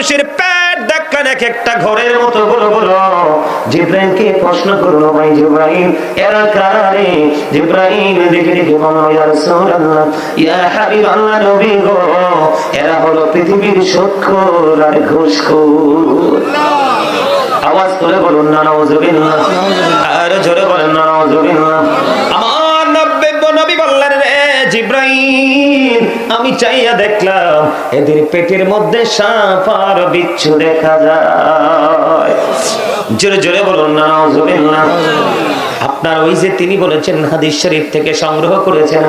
মানুষের পেট দেখান এক একটা ঘরের মতো বড় বড় জিব্রাইলকে প্রশ্ন করল, ভাই জিব্রাইল, এরা কারে জিব্রাইল দেখে দেখে বলল, ইয়া রাসূলুল্লাহ, ইয়া নবী গো, এরা হলো পৃথিবীর সুদখোর আর ঘুষখোর। আওয়াজ করে বলুন না নাউজুবিল্লাহ আর জোরে বলেন না নাউজুবিল্লাহ জিব্রাইল, আমি চাইয়া দেখলাম এদের পেটের মধ্যে সাপ আর বিচ্ছু দেখা যায়। জোরে জোরে বলুন না আপনার ওই যে তিনি বলেছেন হাদিস শরীফ থেকে সংগ্রহ করেছেন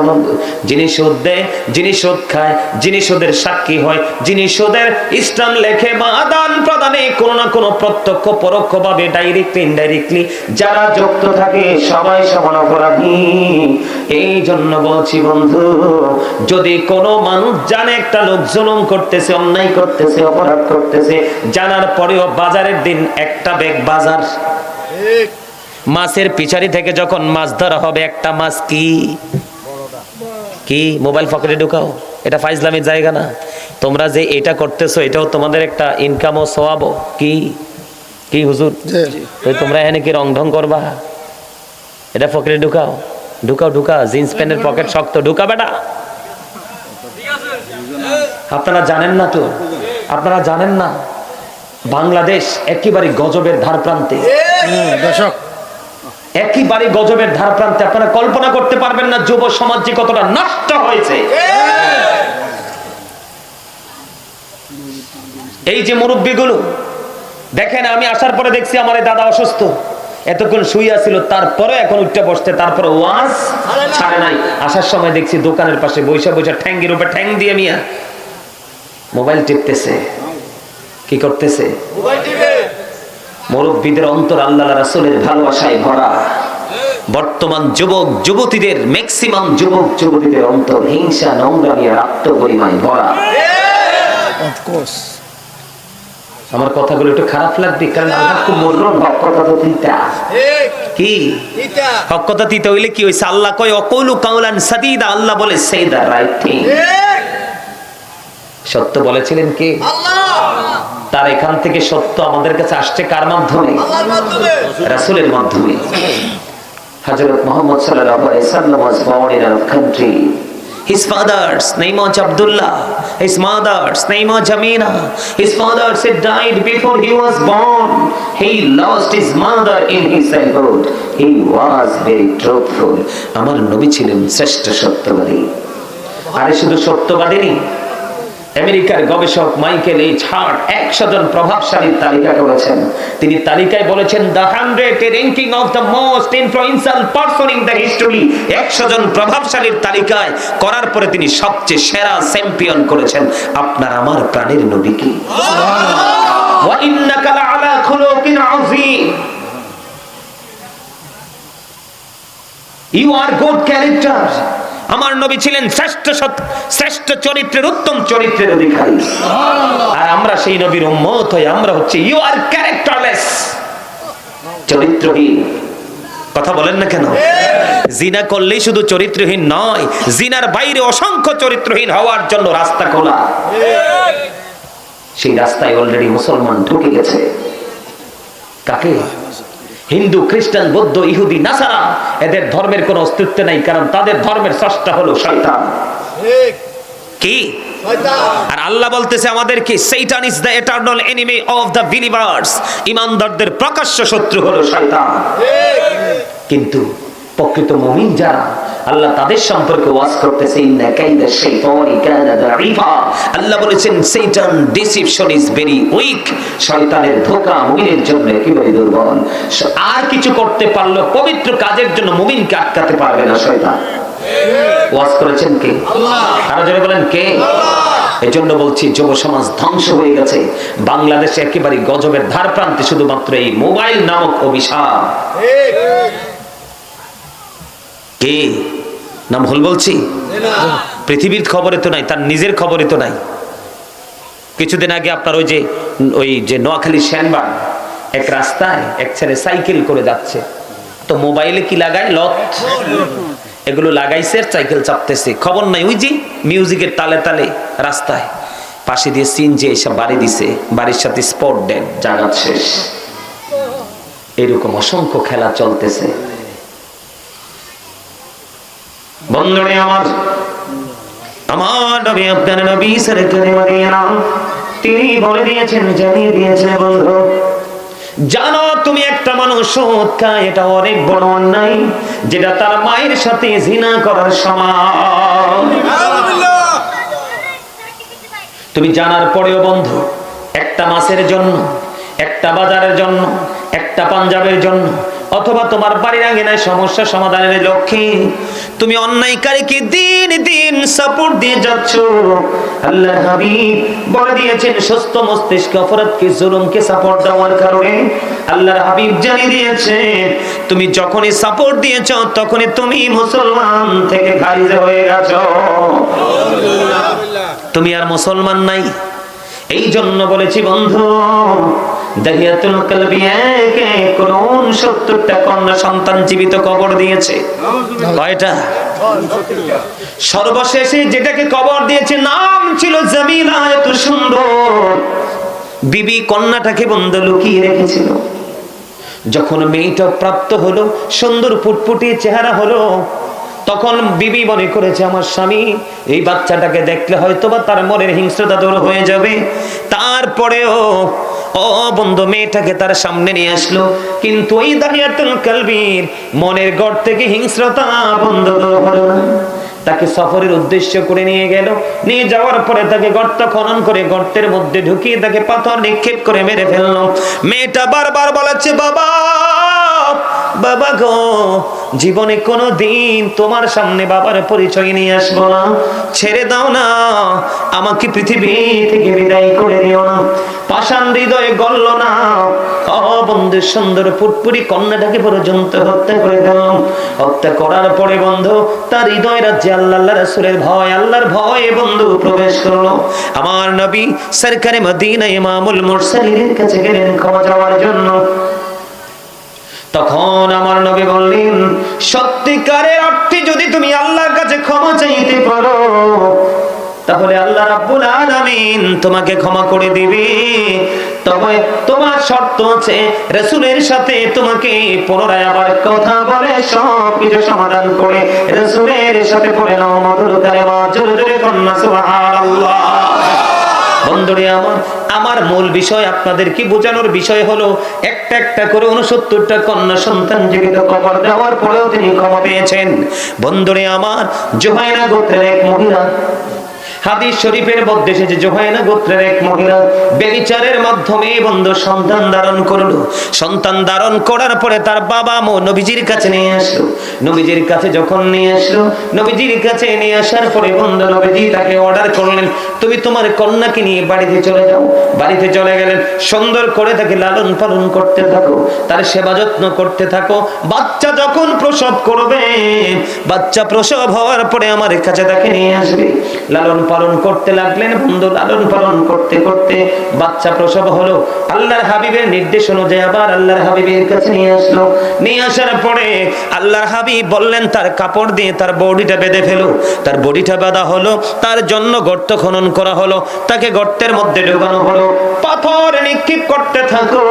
যিনি সুদ দেয় যিনি সুদ খায়, যিনি সুদের সাক্ষী হয়, যিনি সুদের ইসলাম লেখে বা আদান প্রদানে কোনো না কোনো প্রত্যক্ষ পরোক্ষ ভাবে ডাইরেক্টলি ইনডাইরেক্টলি যারা যুক্ত থাকে সবাই সমান অপরাধী। এই জন্য বলছি বন্ধু, যদি কোনো মানুষ জানে একটা লোক জুলুম করতেছে, অন্যায় করতেছে, অপরাধ করতেছে, জানার পরেও বাজারের দিন একটা ব্যাগ বাজার। মাছের পিছারি থেকে যখন মাছ ধরা হবে একটা মাছ কি? কি? মোবাইল পকেটে ঢুকাও। এটা ফাইজলামের জায়গা না। তোমরা যে এটা করতেছো এটাও তোমাদের একটা ইনকাম ও সোয়াবো কি? কি হুজুর? তোমরা এখানে কি রং ঢং করবা? এটা পকেটে ঢুকাও। ঢুকাও ঢুকা জিন্স প্যান্টের পকেট শক্ত। ঢুকা বেটা। আপনারা জানেন না তো? আপনারা জানেন না? বাংলাদেশ একেবারে গজবের ধার প্রান্তে দর্শক। একেবারে গজবের ধার প্রান্তে আপনারা কল্পনা করতে পারবেন না যুব সমাজ যে কতটা নষ্ট হয়েছে। এই যে মুরব্বীগুলো, দেখেন, আমি আসার পরে দেখছি আমার দাদা অসুস্থ। এতক্ষণ শুইয়া ছিল তারপরে এখন উঠতে বসতে তারপরে ওয়াজ ছাড়ে নাই। আসার সময় দেখছি দোকানের পাশে বৈশা বৈশা ঠ্যাঙ্গের উপরে ঠ্যাং দিয়ে মিয়া মোবাইল টিপতেছে। কি করতেছে? মুরব্বীদের অন্তর আল্লাহ রাসূলের ভালোবাসায় ভরা। বর্তমান যুবক যুবতীদের ম্যাক্সিমাম যুবক যুবতীদের অন্তর হিংসা নোংরামি আর আত্মপরিমায় ভরা। আমার কথাগুলো একটু খারাপ লাগবে কারণ আমার খুব মনোরম হক কথা তো তিতা কি? হক কথা তিতা হইলে কি হইছে? আল্লাহ কয় অকৌলু কাউলান সাদিদা আল্লাহ বলে সেই দা রাইট থিং সত্য বলেছিলেন কে? তার এখান থেকে সত্য আমাদের কাছে আসছে কার মাধ্যমে রাসূলের মাধ্যমে হযরত মুহাম্মদ সাল্লাল্লাহু আলাইহি ওয়াসাল্লাম was born in a country His father's name was Abdullah. His mother's name was Jamina. His father had died before he was born. He lost his mother in his childhood. He was very truthful. আমার নবী ছিলেন শ্রেষ্ঠ সত্যবাদী আরে শুধু সত্যবাদী নেই আমেরিকার গবেষক মাইকেল এইচ হার্ট একশো জন প্রভাবশালীর তালিকা করেছেন। তিনি তালিকায় বলেছেন the hundred ranking of the most influential person in the history একশো জন প্রভাবশালীর তালিকায় করার পরে তিনি সবচেয়ে সেরা চ্যাম্পিয়ন করেছেন। আপনার আমার প্রাণের নবী কি? ওয়া ইন্নাকা লাআলা খুলুকিন আযীম। ইউ আর গুড ক্যারেক্টার আমার নবী ছিলেন শ্রেষ্ঠ সৎ- শ্রেষ্ঠ চরিত্রের, উত্তম চরিত্রের অধিকারী। আর আমরা সেই নবীর উম্মত হই আমরা হচ্ছে ইউ আর ক্যারেক্টারলেস চরিত্রহীন। কথা বলেন না কেন? জিনা করলেই শুধু চরিত্রহীন নয়, জিনার বাইরে অসংখ্য চরিত্রহীন হওয়ার জন্য রাস্তা খোলা। সেই রাস্তায় অলরেডি মুসলমান ঢুকে গেছে। কাকে? হিন্দু খ্রিস্টান বৌদ্ধ ইহুদি নাসারা এদের ধর্মের কোনো অস্তিত্ব নাই কারণ তাদের ধর্মের স্রষ্টা হলো শয়তান। কি? আর আল্লাহ বলতেছে আমাদেরকে Satan is the eternal enemy of the believers ইমানদারদের প্রকাশ্য শত্রু হলো শয়তান। কিন্তু প্রকৃত মুমিন যারা আল্লাহ তাদের সম্পর্কে ওয়াজ করতেছে ইন্না কাইদা শাইতানি কানা দাঈফা। আল্লাহ বলেছেন Satan deception is very weak শয়তানের ধোঁকা মুমিনের জন্য একেবারে দুর্বল। আর কিছু করতে পারল পবিত্র কাজের জন্য মুমিনকে আটকাতে পারবে না শয়তান। ওয়াজ করেছেন কে? আরও জোরে বলেন কে? এজন্য বলছি যুব সমাজ ধ্বংস হয়ে গেছে। বাংলাদেশে একেবারে গজবের ধার প্রান্তে শুধুমাত্র এই মোবাইল নামক অভিশাপ। কে? নাম ভুল বলছি? পৃথিবীর খবরে তো নাই, তার নিজের খবরে তো নাই। কিছুদিন আগে আপনার ওই যে ওই যে নোয়াখালী শ্যানবাগ, এক রাস্তায় এক ছেলে সাইকেল করে যাচ্ছে। তো মোবাইলে কি লাগায়? লত এগুলো লাগাইছে, সাইকেল চাপতেছে। খবর নাই, ওই যে মিউজিকের তালে তালে রাস্তায়। পাশে দিয়ে সিন যে এসে বাড়ি দিছে, বাড়ির সাথে স্পট ডেড জাগাত শেষ। এরকম অসংখ্য খেলা চলতেছে। বন্ধুরে আমার আমার নবী আপনার নবী সরকারি মদিনা তিনি বলে দিয়েছেন, জানিয়ে দিয়েছেন, বন্ধু, জানো তুমি একটা মানুষ সুদ এটা অনেক বড় অন্যায়, যেটা তার মায়ের সাথে জিনা করার সমান। তুমি জানার পরেও, বন্ধু, একটা মাসের জন্য, একটা বাজারের জন্য, একটা পাঞ্জাবের জন্য অথবা তোমার বাড়ির আঙিনায় সমস্যা সমাধানের লক্ষ্যে তুমি অন্যায়কারীকে দিন দিন সাপোর্ট দিয়ে যাচ্ছ? আল্লাহ হাবিব বলে দিয়েছেন, সুস্থ মস্তিষ্ক অপরাধকে, জুলুমকে সাপোর্ট দেওয়ার কারণে আল্লাহ হাবিব জানিয়ে দিয়েছে তুমি যখনই সাপোর্ট দিয়েছ, তখনই তুমি মুসলমান থেকে খারিজ হয়ে গেছো। তুমি আর মুসলমান নাই। এই জন্য বলেছি, বন্ধু দাহিয়াতুল কলবি একে কোন সত্তরটা কন্যা সন্তান জীবিত কবর দিয়েছে? কয়টা? সর্বশেষে যেটাকে কবর দিয়েছে নাম ছিল জামিলা এত সুন্দর। বিবি কন্যাটাকে বন্ধ লুকিয়ে রেখেছিল। যখন মেয়েটা প্রাপ্ত হলো সুন্দর ফুটফুটি চেহারা হলো তখন বিবি মনে করেছে, আমার স্বামী, এই বাচ্চাটাকে দেখলে হয়তো বা তার মনের হিংস্রতা দূর হয়ে যাবে। তারপরেও, ও বন্ধু, মেয়েটাকে তার সামনে নিয়ে আসলো। কিন্তু ওই দাহিয়াতুল কালবির মনের গড় থেকে হিংস্রতা বন্ধ হলো না। তাকে সফরের উদ্দেশ্য করে নিয়ে গেল। নিয়ে যাওয়ার পরে তাকে গর্ত খনন করে গর্তের মধ্যে ঢুকিয়ে তাকে পাথর নিক্ষেপ করে মেরে ফেলল। মেয়েটা বারবার বলাচ্ছে বাবা বাবা গো, জীবনে কোনো দিন তোমার সামনে বাবার পরিচয় নিয়ে আসব না। ছেড়ে দাও না, আমাকে পৃথিবী থেকে বিদায় করে দিও না। পাষাণ হৃদয়ে গল্ল না ও বন্ধু সুন্দর ফুটপুরি কন্যাটাকে পর্যন্ত হত্যা করে দিলাম। হত্যা করার পরে বন্ধু, তার হৃদয় রাজ্যে আল্লাহ আল্লাহ রাসূলের ভয়, আল্লাহর ভয়ে বন্ধু প্রবেশ করল। আমার নবী সরকারে মদিনা ইমামুল মুরসালিনের কাছে গেলেন ক্ষমা চাওয়ার জন্য। তখন আমার নবী বললেন, সত্যিকারের অর্থে যদি তুমি আল্লাহর কাছে ক্ষমা চাইতে পারো, তাহলে আল্লাহ রাব্বুল আলামিন তোমাকে ক্ষমা করে দিবে। তবে তোমার শর্ত আছে রাসূলের সাথে তোমাকে পুনরায় আবার কথা বলে সব কিছু সমাধান করে, রাসূলের সাথে পড়ে নাও মধুর কালেমা, জোরে জোরে কন্যা সুবহানাল্লাহ। বন্ধুরে আমার আমার মূল বিষয় আপনাদের কি বোঝানোর বিষয় হলো, একটা একটা করে উনসত্তরটা কন্যা সন্তান জীবিত কবর দেওয়ার পরেও তিনি ক্ষমা পেয়েছেন। বন্ধুরে আমার জোহাইনা গোত্রের এক মহিলা হাদিস শরীফের মধ্যে এসেছে জোহায়না গোত্রের এক মহিলা বেবিচারের মাধ্যমে বন্ধু সন্তান ধারণ করল। সন্তান ধারণ করার পরে তার বাবা মো নবীজির কাছে নিয়ে আসলো। নবীজির কাছে যখন নিয়ে আসলো, নবীজির কাছে নিয়ে আসার পরে বন্ধু নবীজি তাকে অর্ডার করলেন, তুমি তোমার কন্যাকে নিয়ে বাড়িতে চলে যাও। বাড়িতে চলে গেলেন। সুন্দর করে তাকে লালন পালন করতে থাকো, তার সেবা যত্ন করতে থাকো। বাচ্চা যখন প্রসব করবে, বাচ্চা প্রসব হওয়ার পরে আমার কাছে তাকে নিয়ে আসবে। লালন পালন করতে লাগলেন, বন্ধু লালন পালন করতে করতে বাচ্চা প্রসব হলো। আল্লাহর হাবিবের নির্দেশ অনুযায়ী আবার আল্লাহর হাবিবের কাছে নিয়ে আসলো। নিয়ে আসার পরে আল্লাহর হাবিব বললেন, তার কাপড় দিয়ে তার বডিটা বেঁধে ফেলো। তার বডিটা বাঁধা হলো, তার জন্য গর্ত খনন করা হলো। তাকে গর্তের মধ্যে ঢোকানো হলো। পাথর নিক্ষেপ করতে থাকো।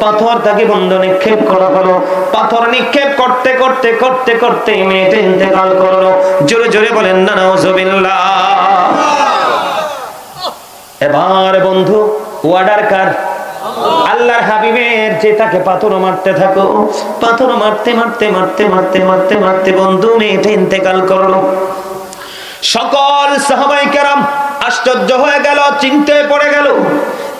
পাথর তাকে বন্ধ নিক্ষেপ করা হলো। পাথর নিক্ষেপ করতে করতে করতে করতে মেয়েটা ইন্তেকাল করল। জোরে জোরে বলেন না নাউজুবিল্লাহ। এবার বন্ধু ওয়াডার কার? আল্লাহর হাবিবের, যে তাকে পাথর মারতে থাকো। পাথর মারতে মারতে মারতে মারতে মারতে মারতে বন্ধু, মেয়েটা ইন্তেকাল করল। সকল সাহাবাই কেরাম আশ্চর্য হয়ে গেল, চিন্তায় পড়ে গেল।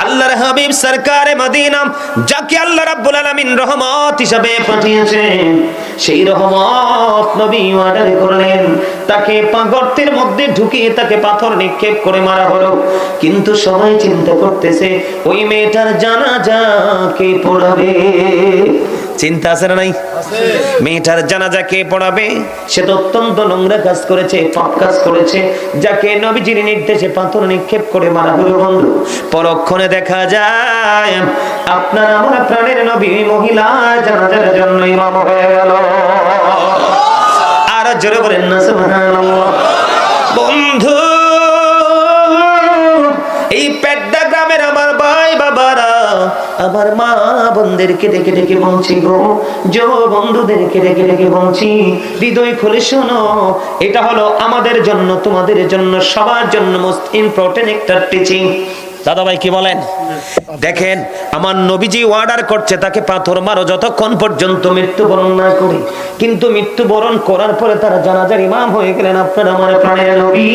আল্লাহর হাবিব সরকারে মদিনা, যাকে আল্লাহ রাব্বুল আলামিন রহমত হিসাবে পাঠিয়েছেন, সেই রহমত নবী অর্ডার করলেন। তাকে পা- গর্তের মধ্যে ঢুকিয়ে তাকে পাথর নিক্ষেপ করে মারা হলো। কিন্তু সবাই চিন্তা করতেছে, ওই মেয়েটার জানাজা কে পড়াবে? চিন্তা আছে না নাই? মেয়েটার জানাজা কে পড়াবে? সে তো অত্যন্ত নোংরা কাজ করেছে, পাপ কাজ করেছে, যাকে নবীজির নির্দেশে পাথর নিক্ষেপ করে মারা হলো বন্ধু। পরক্ষণে দেখা যায়। আপনার আমার প্রাণের নবী, মহিলা, জানাজার জন্য ইমাম হয়ে গেল। আর জোরে বলেন না, সুবহানাল্লাহ। বন্ধু, এই পেড্ডা গ্রামের আমার ভাই, বাবারা, আমার মা বোনদেরকে ডেকে ডেকে বলছি গো, যো বন্ধুদেরকে ডেকে ডেকে বলছি, হৃদয় খুলে শোনো, এটা হলো আমাদের জন্য, তোমাদের জন্য, সবার জন্য মোস্ট ইম্পর্টেন্ট একটা টিচিং দাদা ভাই কি বলেন? দেখেন, আমার নবীজি অর্ডার করছে, তাকে পাথর মারো, যতক্ষণ পর্যন্ত মৃত্যুবরণ না করে। কিন্তু মৃত্যুবরণ করার পরে তারা জানাজার ইমাম হয়ে গেলেন আপনার আমার প্রাণের নবী।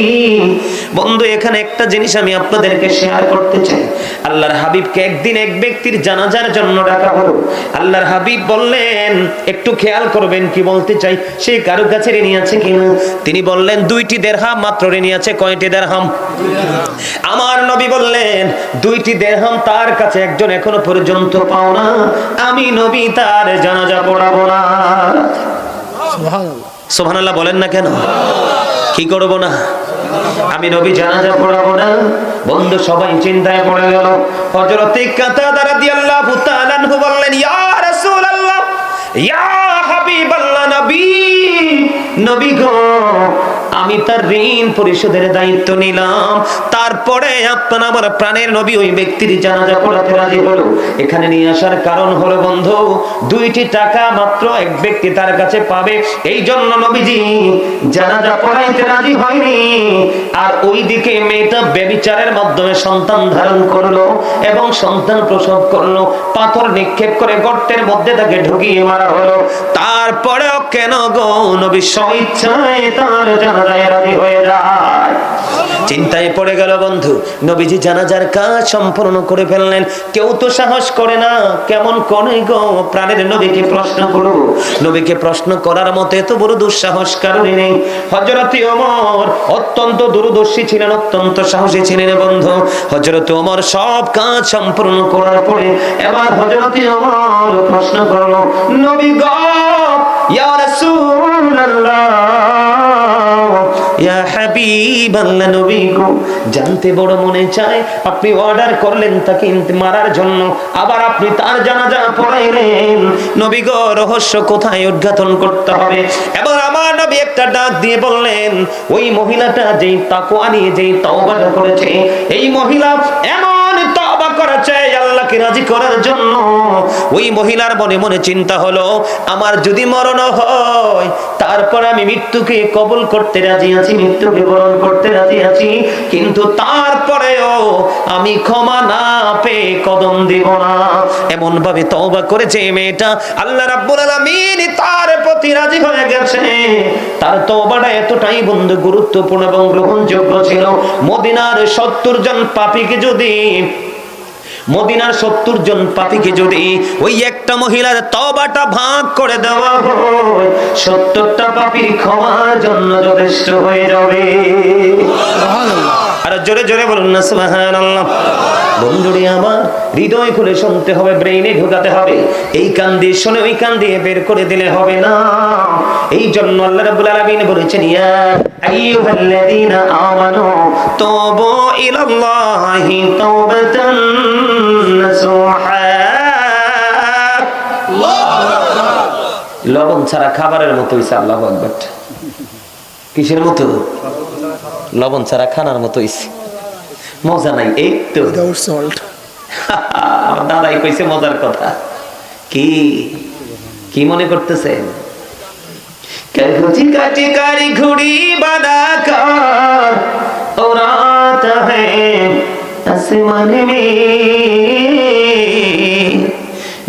বন্ধু, এখানে একটা জিনিস আমি আপনাদেরকে শেয়ার করতে চাই। আল্লাহর হাবিবকে একদিন এক ব্যক্তির জানাজার জন্য ডাকা হলো। আল্লাহর হাবিব বললেন, একটু খেয়াল করবেন, কি বলতে চাই? সে কারও কাছে ঋণী আছে কিনা? তিনি বললেন, দুইটি দেড়হাম, মাত্র ঋণী আছে, কয়টি দেড়হাম? আমার নবী বললেন দুইটি দেড়হাম তার কাছে একজন এখনও পর্যন্ত পাও না। আমি নবী তার জানাজা পড়াবো না। সোহানাল্লাহ বলেন না কেন? কি করব না? আমি নবী জানাজা পড়াবো না। বন্ধু সবাই চিন্তায় পড়ে গেল। হযরতে কাতাদা রাদিয়াল্লাহু তাআলা আনহু বললেন ইয়া রাসূলুল্লাহ ইয়া হাবিবাল্লাহ নবী নবী গো আমি তার ঋণ পরিশোধের দায়িত্ব নিলাম। তারপরে আপনার আমার প্রাণের নবী ওই ব্যক্তির জানাজা পড়াতে রাজি হলো। এখানে নিয়ে আসার কারণ হলো, বন্ধু, দুইটি টাকা মাত্র এক ব্যক্তি তার কাছে পাবে। এই জন্য নবীজি জানাজা পড়াইতে রাজি হয়নি। আর ওইদিকে মেয়েটা বেবিচারের মাধ্যমে সন্তান ধারণ করল এবং সন্তান প্রসব করল। পাথর নিক্ষেপ করে গর্তের মধ্যে তাকে ঢুকিয়ে মারা হলো। তারপরেও কেন গো নবী স্বইচ্ছায় তার চিন্তায় পড়ে গেল বন্ধু, নবীজি জানাজার কাজ সম্পূর্ণ করে ফেললেন। কেউ তো সাহস করে না, কেমন করে গো প্রাণের নবীকে প্রশ্ন করো? নবীকে প্রশ্ন করার মতো এত বড় দুঃসাহস কারণে নেই। হজরতি ওমর অত্যন্ত দূরদর্শী ছিলেন, অত্যন্ত সাহসী ছিলেন বন্ধু। হজরত ওমর সব কাজ সম্পূর্ণ করার পরে এবার হজরতি ওমর প্রশ্ন করল, নবী গো, ইয়া রাসূলুল্লাহ ইয়া হাবিবাল্লাহ নবী গো, জানতে বড় মনে চায়, আপনি অর্ডার করলেন তাকে মারার জন্য। আবার আপনি তার জানাজা পড়াইলেন। নবী গো, রহস্য কোথায় উদ্ঘাটন করতে হবে? এবার আমার নবী একটা ডাক দিয়ে বললেন, ওই মহিলাটা যেই তাকওয়া নিয়ে যেই তওবাটা করেছে, এই মহিলা এমন রাজি করার জন্য ওই মহিলার মনে মনে চিন্তা হলো, আমার যদি মরণ হয়, তারপর আমি মৃত্যুকে কবুল করতে রাজি আছি, মৃত্যুকে বরণ করতে রাজি আছি, কিন্তু তারপরেও আমি ক্ষমা না পেয়ে কদম দিব না। এমন ভাবে তওবা করেছে মেয়েটা। আল্লাহ রাব্বুল আলামিন তার প্রতি রাজি হয়ে গেছে। তার তওবাটা এতটাই বন্ধু গুরুত্বপূর্ণ এবং গ্রহণযোগ্য ছিল। মদিনার সত্তর জন পাপীকে যদি মদিনার সত্তর জন পাপীকে যদি ওই একটা মহিলার তবাটা ভাগ করে দেওয়া হয় সত্তরটা পাপির ক্ষমার জন্য যথেষ্ট হয়ে যাবে। আর জোরে জোরে বলুন না সুবহানাল্লাহ। বন্ধুরে আমার, হৃদয় খুলে শুনতে হবে, ব্রেইনে ঢোকাতে হবে। এই কান দিয়ে শুনে, ওই কান দিয়ে বের করে দিলে হবে না। এই জন্য আল্লাহ রাব্বুল আলামিন বলেছেন, ইয়া আইয়ুহাল্লাযীনা আমানু ইলাল্লাহি তাওবাতান নাসুহা। লবণ ছাড়া খাবারের মতো হইছে, আল্লাহু আকবার। কিসের মতো? লবণ ছাড়া খানার মতো হইছে। মজা নাই এই তো উইদাউট সল্ট আমার দাদাই কইছে মজার কথা কি কি মনে করতেছেন কাগজি কাটি কারি ঘুড়ি বানা কর উড়াতা है आसमान में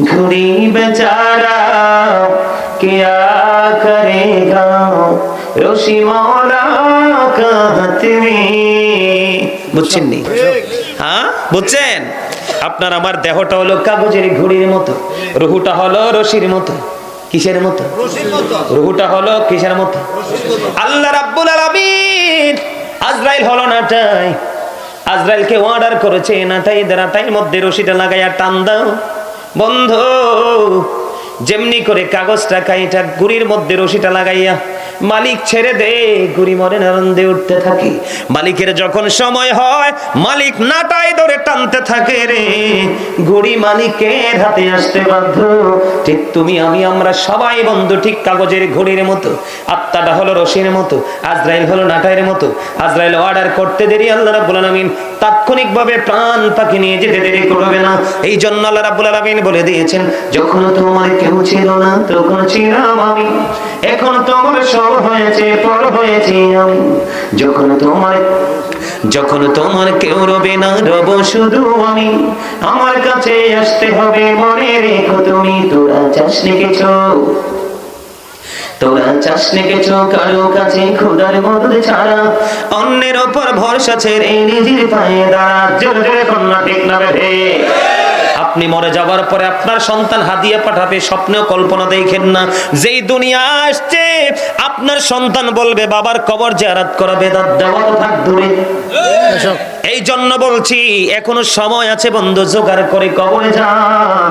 घुड़ी बेचारा क्या करेगा রশি মৌলা का हाथ में বুঝছেন নি? হ্যাঁ? বুঝছেন? আপনার আমার দেহটা হলো কাগজের ঘুড়ির মতো। রুহুটা হলো রশির মতো। কিসের মতো? রুহুটা হলো কিসের মতো? আল্লাহ রাব্বুল আলামিন আজরাইল হলো নাটাই আজরাইলকে অর্ডার করেছে নাটাই নাটাইয়ের মধ্যে রশিটা লাগাইয়া টান দাও। বন্ধু যেমনি করে কাগজটা কাইটা গুড়ির মধ্যে রশিটা লাগাইয়া মালিক ছেড়ে দে, গুড়ি মরে আনন্দে উঠতে থাকি। মালিকের যখন সময় হয়, মালিক নাটাই ধরে টানতে থাকে রে। গুড়ি মালিকের হাতে আসতে বাধ্য। ঠিক তুমি, আমি, আমরা সবাই বন্ধু ঠিক কাগজের ঘড়ির মতো। আত্মাটা হলো রশির মতো, আজরাইল হলো নাটাইয়ের মতো। আজরাইল অর্ডার করতে দেরি, আল্লাহ রাব্বুল আলামিন তাৎক্ষণিকভাবে প্রাণ পাখি নিয়ে যেতে দেরি করবে না। এই জন্য আল্লাহ রাব্বুল আলামিন বলে দিয়েছেন, যখন তোমার কেউ ছিল না তখন ছিলাম আমি। এখন তোমার সব হয়েছে, পর হয়েছি আমি। যখন তোমার যখন তোমার কেউ রবে না, রব শুধু আমি। আমার কাছে আসতে হবে, মনে রেখো তুমি, তোরা চাষ লিখেছ তোরা চাষ লিখেছ কারও কাছে খোদার মদত ছাড়া। অন্যের ওপর ভরসা ছেড়ে নিজের পায়ে দাঁড়া, জোরে জোরে কন্যা ঠিক না বেঠে আপনি মরে যাওয়ার পরে আপনার সন্তান হাদিয়া পাঠাবে স্বপ্নেও কল্পনা দেখেন না। যেই দুনিয়া আসছে আপনার সন্তান বলবে বাবার কবর জারাত করা বেদাত দেওয়া তো থাক দূরে। এই জন্য বলছি এখনও সময় আছে বন্ধু জোগাড় করে কবরে যান।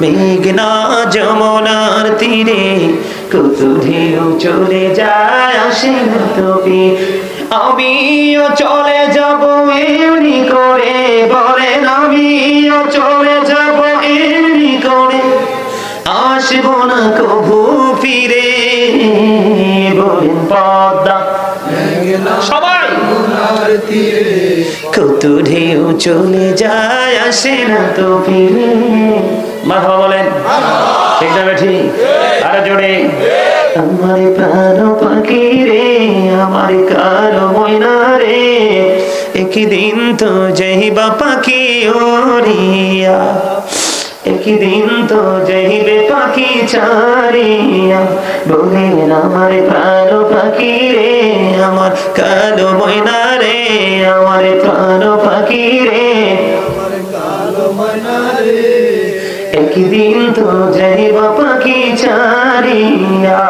মেঘনা যমুনার তীরে কত ঢেউ চলে যায় আসে না তবে আমিও চলে যাব এমনি করে, বলেন আমিও চলে যাব এমনি করে। আসব না কভু ফিরে, বলেন পদ্মা। সবাই! কত ঢেউ চলে যায় আসে না তো ফিরে মা বাবা বলেন। ঠিক না ঠিক আরও জোরে। আমার প্রাণ পাখি রে আমার কালো ময়না রে একদিন তো যাইবা পাখি ওরিয়া। একদিন তো যাইবে পাখি চারিয়া। বলেন আমার প্রাণ পাখি রে আমার কালো ময়না রে আমার প্রাণ পাখি রে। আমার কালো ময়না রে। একদিন তো যাইবা পাখি চারিয়া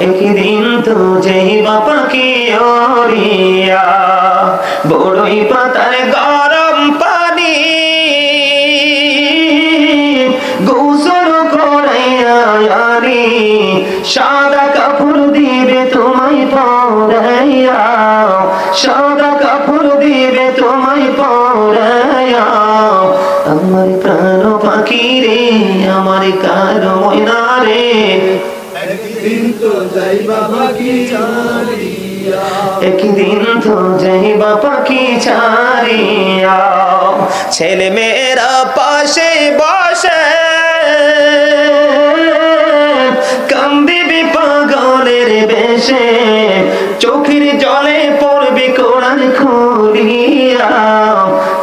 একদিন তো যাইবা পাখি ওরিয়া বড়ই পাতার গরম ছেলে মেয়েরা পাশে বসে। কান্দিবি পাগলের বেশে, চোখের জলে পড়বে কোরআন খুলিয়া।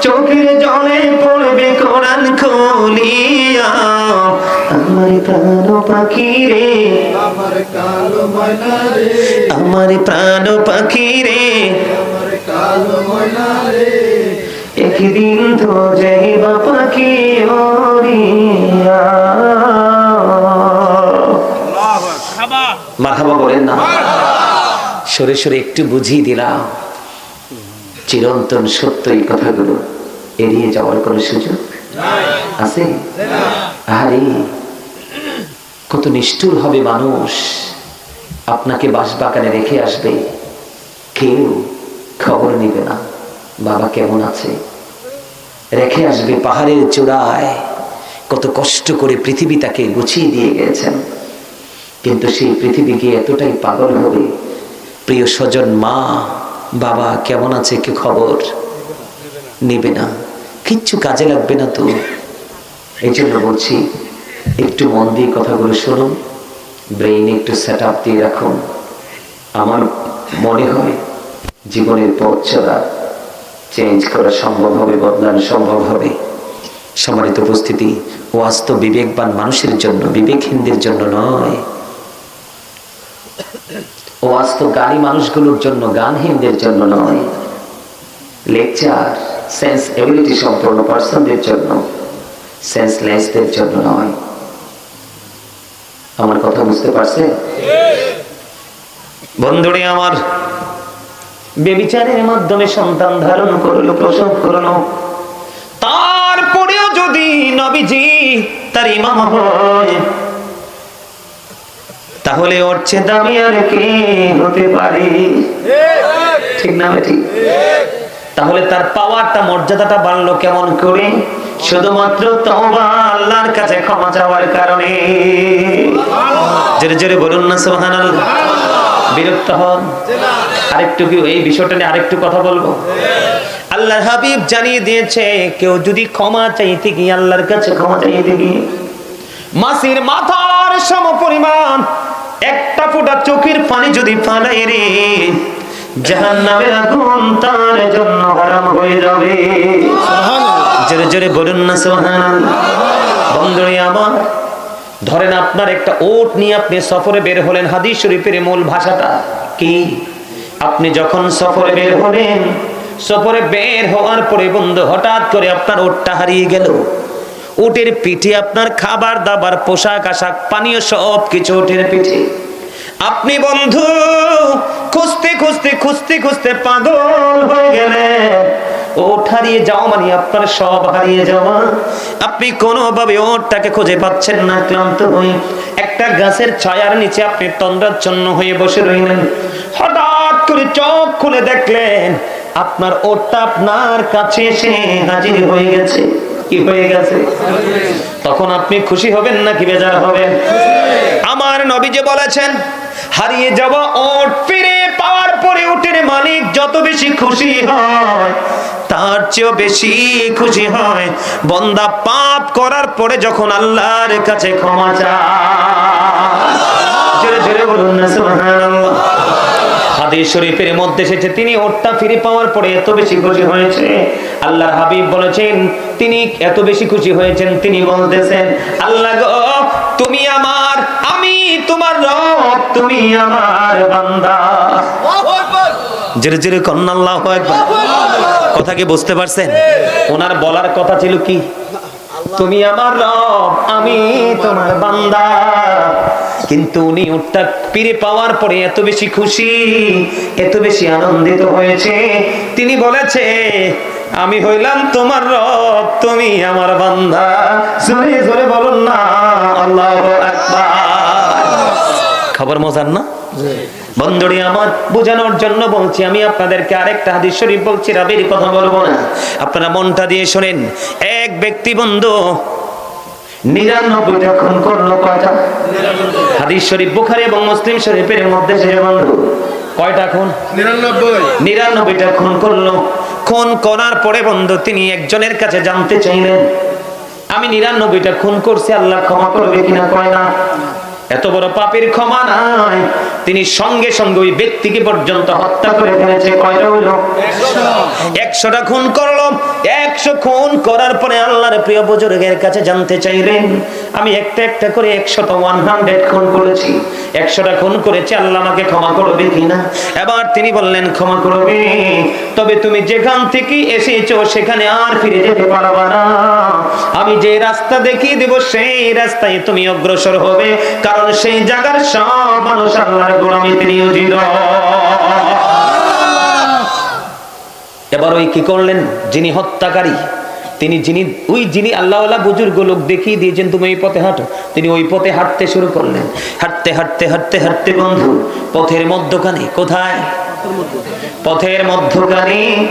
চোখের জলে পড়বে কোরআন খুলিয়া। আমার প্রাণ পাখি রে। আমার কালো রে আমার প্রাণ পাখি রে আমার কালো ময়না রে। একদিন তো যাইবা পাখি বলেন না। সরে সরে একটু বুঝিয়ে দিলাম। চিরন্তন সত্য এই কথাগুলো এড়িয়ে যাওয়ার কোনো সুযোগ আছে? আরে কত নিষ্ঠুর হবে মানুষ। আপনাকে বাসবাগানে রেখে আসবে। কেউ খবর নিবে না। বাবা কেমন আছে? রেখে আসবে পাহাড়ের চূড়ায়। কত কষ্ট করে পৃথিবী তাকে গুছিয়ে দিয়ে গেছেন। কিন্তু সেই পৃথিবী গিয়ে এতটাই পাগল হবে। প্রিয় স্বজন, মা, বাবা, কেমন আছে কি খবর? নেবে না। কিচ্ছু কাজে লাগবে না তো। এই জন্য বলছি, একটু মন দিয়ে কথাগুলো শুনুন, ব্রেইনে একটু সেট আপ দিয়ে রাখুন। আমার মনে হয় জীবনের পথ চলা চেঞ্জ করা সম্ভব হবে, বদলানো সম্ভব হবে। সম্মানিত উপস্থিতি ওয়াজ তো বিবেকবান মানুষের জন্য, বিবেকহীনদের জন্য নয়। ওয়াজ তো মানুষগুলোর জন্য, গানহীনদের জন্য নয়। লেকচার সেন্স এবিলিটি সম্পন্ন পার্সনদের জন্য সেন্সলেসদের জন্য নয়। আমার কথা বুঝতে পারছে বন্ধুরে আমার বেবিচারের মাধ্যমে সন্তান ধারণ করল প্রসব করল। তারপরেও যদি নবীজি তার ইমাম হয় তাহলে ওর চেয়ে দামি আর কে হতে পারে। ঠিক না ঠিক তাহলে তার পাওয়ারটা মর্যাদাটা বাড়লো কেমন করে? শুধুমাত্র তওবা আল্লাহর কাছে ক্ষমা চাওয়ার কারণে। জোরে জোরে বলুন না সুবহানাল্লাহ। বিরক্ত হন। আরেকটু কি এই বিষয়টা নিয়ে আরেকটু কথা বলব? আল্লাহর হাবিব জানিয়ে দিয়েছে কেউ যদি ক্ষমা চাইতে গিয়ে আল্লাহর কাছে ক্ষমা চাইতে গিয়ে মাসির মাথার সম পরিমাণ একটা ফোঁটা চোখের পানি যদি ফালাই রে জাহান্নামের আগুন তার জন্য হারাম হয়ে যাবে। জোরে জোরে বলুন না সুবহানাল্লাহ। বন্ধুরে আমার ধরেন আপনার একটা ওট নিয়ে আপনি সফরে বের হলেন হাদিস শরীফের মূল ভাষাটা কি? আপনি যখন সফরে বের হলেন, সফরে বের হওয়ার পরে বন্ধু, হঠাৎ করে আপনার ওটটা হারিয়ে গেল। উটের পিঠে আপনার খাবার দাবার, পোশাক আশাক, পানীয় সব কিছু উটের পিঠে। আপনি বন্ধু, খুঁজতে খুঁজতে খুঁজতে খুঁজতে পাগল হয়ে গেলেন। ওট হারিয়ে যাওয়া মানে আপনার সব হারিয়ে যাওয়া। আপনি কোনোভাবে ওটটাকে খুঁজে পাচ্ছেন না, ক্লান্ত হয়ে। একটা গাছের ছায়ার নিচে আপনি তন্দ্রাচ্ছন্ন হয়ে বসে রইলেন। হঠাৎ করে চোখ খুলে দেখলেন, আপনার ওটটা আপনার কাছে এসে হাজির হয়ে গেছে। কি হয়ে গেছে? তখন আপনি খুশি হবেন নাকি বেজার হবেন? আমার নবী যে বলেছেন, হারিয়ে যাওয়া ওট, ফিরে পাওয়ার পরে উঠের মালিক যত বেশি খুশি হয়, তার চেয়েও বেশি খুশি হয়। বন্দা পাপ করার পরে যখন আল্লাহর কাছে ক্ষমা চায়, জোরে জোরে বলুন না, সুবহানাল্লাহ। হাদিস শরীফের মধ্যে এসেছে, তিনি ওটটা ফিরে পাওয়ার পরে এত বেশি খুশি হয়েছে। আল্লাহর হাবিব বলেছেন, তিনি এত বেশি খুশি হয়েছেন, তিনি বলতেছেন, আল্লাহ গো, তুমি আমার, আমি তোমার রব, তুমি আমার বান্দা। জোরে জোরে কন্যা আল্লাহ কথা কি বুঝতে পারছেন? ওনার বলার কথা ছিল কি? তুমি আমার রব, আমি তোমার বান্দা। কিন্তু উনি উঠটা ফিরে পাওয়ার পরে এত বেশি খুশি এত বেশি আনন্দিত হয়েছে। তিনি বলেছে আমি হইলাম তোমার রব তুমি আমার বান্দা। জোরে জোরে বলুন না আল্লাহ খবর মজার না? বন্ধুরি আমার বোঝানোর জন্য বলছি আমি আপনাদেরকে আরেকটা হাদিস শরীফ বলছি রাবের কথা বলব না। আপনারা মনটা দিয়ে শোনেন। এক ব্যক্তি বন্ধু নিরানব্বইটা খুন করল কয়টা? হাদিস শরীফ বুখারি এবং মুসলিম শরীফের মধ্যে সে বন্ধু। কয়টা খুন? নিরানব্বই। নিরানব্বইটা খুন করল। খুন করার পরে বন্ধু তিনি একজনের কাছে জানতে চাইলেন আমি নিরানব্বইটা খুন করছি আল্লাহ ক্ষমা করবে কিনা? কয় না। এত বড় পাপের ক্ষমা নাই। তিনি সঙ্গে সঙ্গে ওই ব্যক্তিকে পর্যন্ত হত্যা করে ফেলেছে। একশোটা খুন করল। একশো খুন করার পরে আল্লাহর প্রিয় বুজুর্গের কাছে জানতে চাইলেন, আমি একটা একটা করে একশোটা ওয়ান হান্ড্রেড খুন করেছি। একশোটা খুন করেছি, আল্লাহ আমাকে ক্ষমা করবে কিনা? এবার তিনি বললেন, ক্ষমা করবে। তবে তুমি যেখান থেকে এসেছ, সেখানে আর ফিরে যেতে পারবা না। আমি যে রাস্তা দেখিয়ে দেব, সেই রাস্তায় তুমি অগ্রসর হবে। কারণ সেই জায়গার সব মানুষ আল্লাহর গোলামিতে নিয়োজিত এবার ওই কি করলেন? যিনি হত্যাকারী, তিনি যিনি, ওই যিনি আল্লাহ বুজুর্গ লোক দেখিয়ে দিয়েছেন, তুমি এই পথে হাঁটো। তিনি ওই পথে হাঁটতে শুরু করলেন। হাঁটতে হাঁটতে হাঁটতে হাঁটতে বন্ধু, পথের মধ্যখানে কোথায়? পথের মধ্যখানে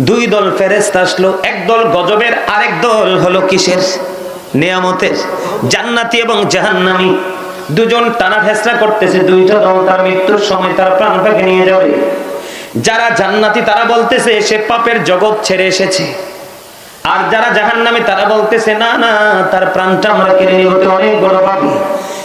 দুই দল ফেরেস্ত আসলো এক দল গজবের, আরেক দল হলো কিসের? নিয়ামতের জান্নাতি এবং জাহান্নামি। দুজন টানা ফেসলা করতেছে, দুইটা দল তার মৃত্যুর সময় তার প্রাণ প্রাণটাকে নিয়ে যাবে। যারা জান্নাতি তারা বলতেছে, সে পাপের জগৎ ছেড়ে এসেছে। আর যারা জাহান্নামী তারা বলতেছে, না না, তার প্রাণটা আমরা কেড়ে নিব তো অনেক বড় পাপি।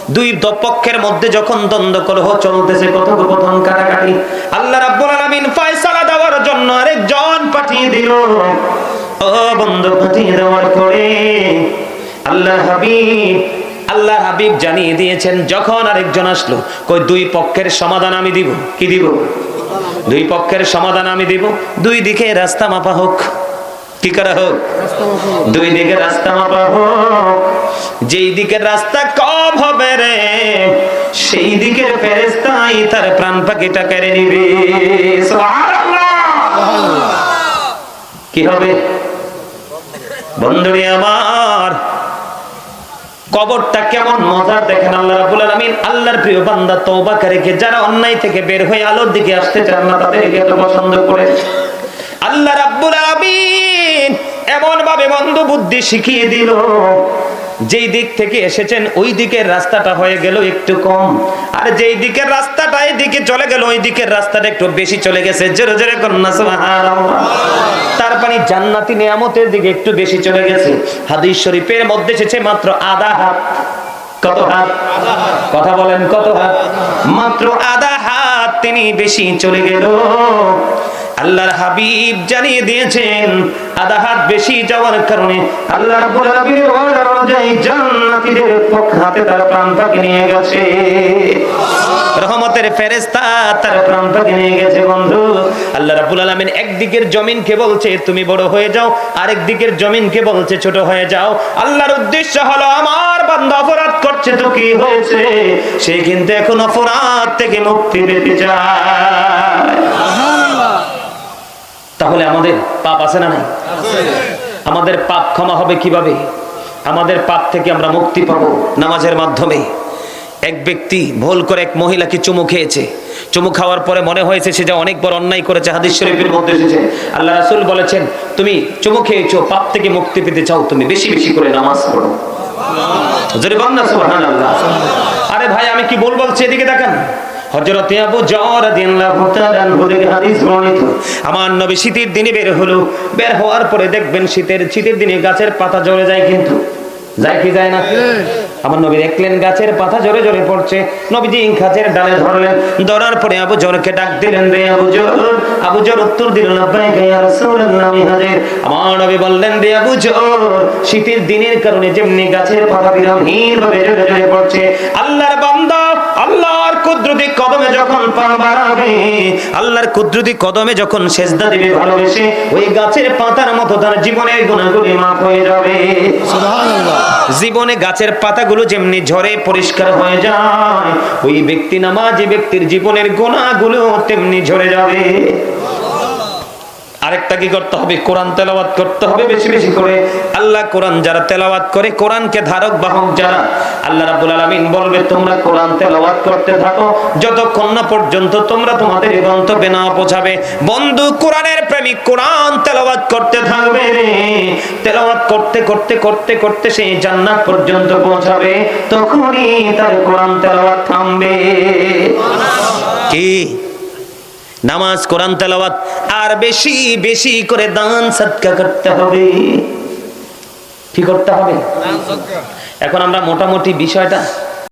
দুই পক্ষের মধ্যে যখন দ্বন্দ্ব কলহ চলতেছে, কথোপকথন কাটাকাটি আল্লাহ রাব্বুল আলামিন ফয়সালা দেওয়ার জন্য আরেকজন পাঠিয়ে দিল। ও বন্ধু, পাঠিয়ে দেওয়ার পরে আল্লাহ হাবিব। আল্লাহ হাবিব জানিয়ে দিয়েছেন, যখন আরেকজন আসলো, কই, দুই পক্ষের সমাধান আমি দিব। কি দিব? দুই পক্ষের সমাধান আমি দিব। দুই দিকে রাস্তা মাপা হোক। কি করা হোক? দুই দিকে রাস্তা মাপা হোক। যেই দিকের রাস্তা কম হবে রে, সেই দিকের ফেরেস্তাই তার প্রাণ পাখিটা কেড়ে নিবে। কি হবে? বন্ধুরে আমার কবরটা কেমন মজার দেখেন আল্লাহ রাব্বুল আলামিন। আল্লাহর প্রিয় বান্দা তওবাকারীকে যারা অন্যায় থেকে বের হয়ে আলোর দিকে আসতে চান না তাদেরকে এত পছন্দ করে। আল্লাহ রাব্বুল আলামিন এমন ভাবে বন্ধু বুদ্ধি শিখিয়ে দিল, যেই দিক থেকে এসেছেন ওই দিকের রাস্তাটা হয়ে গেল একটু কম। আর যেই দিকের রাস্তাটা এই দিকে চলে গেল, ওই দিকের রাস্তাটা একটু বেশি চলে গেছে। জোরে জোরে কন্যা সুবহানাল্লাহ। জান্নাতি নিয়ামতের দিকে একটু বেশি চলে গেছে। হাদিস শরীফের মধ্যে এসেছে মাত্র আধা হাত। কত হাত? কথা বলেন, কত হাত? মাত্র আধা হাত তিনি বেশি চলে গেল। আল্লাহর হাবিব জানিয়ে দিয়েছেন, আধা হাত বেশি যাওয়ার কারণে আল্লাহ হাতে তার প্রাণ নিয়ে গেছে। রহমতের তার নিয়ে গেছে, বন্ধু। একদিকের বলছে, তুমি বড় হয়ে যাও। বলছে, ছোট হয়ে যাও। আল্লাহর উদ্দেশ্য হলো, আমার অপরাধ করছে তো কি হয়েছে? সে কিন্তু এখন অপরাধ থেকে মুক্তি পেতে চায়। তাহলে আমাদের পাপ আছে না নাই? আমাদের পাপ ক্ষমা হবে কীভাবে? আমাদের পাপ থেকে আমরা মুক্তি পাবো নামাজের মাধ্যমে। এক ব্যক্তি ভুল করে এক মহিলাকে চুমু খেয়েছে। চুমু খাওয়ার পরে মনে হয়েছে সে যে অনেক বড় অন্যায় করেছে হাদিস শরীফের মধ্যে এসেছে। আল্লাহ রাসূল বলেছেন তুমি চুমু খেয়েছো পাপ থেকে মুক্তি পেতে চাও তুমি বেশি বেশি করে নামাজ পড়ো। জোরে বল সুবহানাল্লাহ। আরে ভাই আমি কি বল বলছি? এদিকে দেখেন হযরত আবু হাদিস বর্ণিত। আমার নবী শীতের দিনে বের হলো। বের হওয়ার পরে দেখবেন শীতের শীতের দিনে গাছের পাতা ঝরে যায় কিন্তু। যায় কি যায় না? আমার নবী দেখলেন গাছের পাতা জোরে জোরে পড়ছে। নবীজি ডালে ধরলেন। ধরার পরে আবু জরকে ডাক দিলেন, রে আবু জর আবু জর উত্তর দিল আমার নবী বললেন, রে আবু জর শীতের দিনের কারণে যেমনি গাছের পাতা বিরামহীন ভাবে জোরে জোরে পড়ছে, আল্লাহর বান্দা আল্লাহর কুদরতি কদমে যখন পা বাড়াবে আল্লাহর কুদরতি কদমে যখন সেজদা দিবে ভালোবেসে ওই গাছের পাতার মতো তার জীবনের গুণাগুলি মাফ হয়ে যাবে। জীবনে গাছের পাতাগুলো যেমনি ঝরে পরিষ্কার হয়ে যায় ওই ব্যক্তি নামাজি ব্যক্তির জীবনের গোনাগুলো তেমনি ঝরে যাবে। আরেকটা কি করতে হবে? কোরআন তেলাওয়াত করতে হবে বেশি বেশি করে। আল্লাহ কোরআন যারা তেলাওয়াত করে কোরআনকে ধারক বাহক যারা আল্লাহ রাব্বুল আলামিন বলবে তোমরা কোরআন তেলাওয়াত করতে থাকো। যতক্ষণ না পর্যন্ত তোমরা তোমাদের গন্তব্যে না পৌঁছাবে বন্ধু কোরআনের প্রেমিক কোরআন তেলাওয়াত করতে থাকবে। তেলাওয়াত করতে করতে করতে করতে সেই জান্নাত পর্যন্ত পৌঁছাবে। তখনই তার কোরআন তেলাওয়াত থামবে। কি? নামাজ কোরআন তেলাওয়াত আর বেশি বেশি করে দান সৎকা করতে হবে। কি করতে হবে? এখন আমরা মোটামুটি বিষয়টা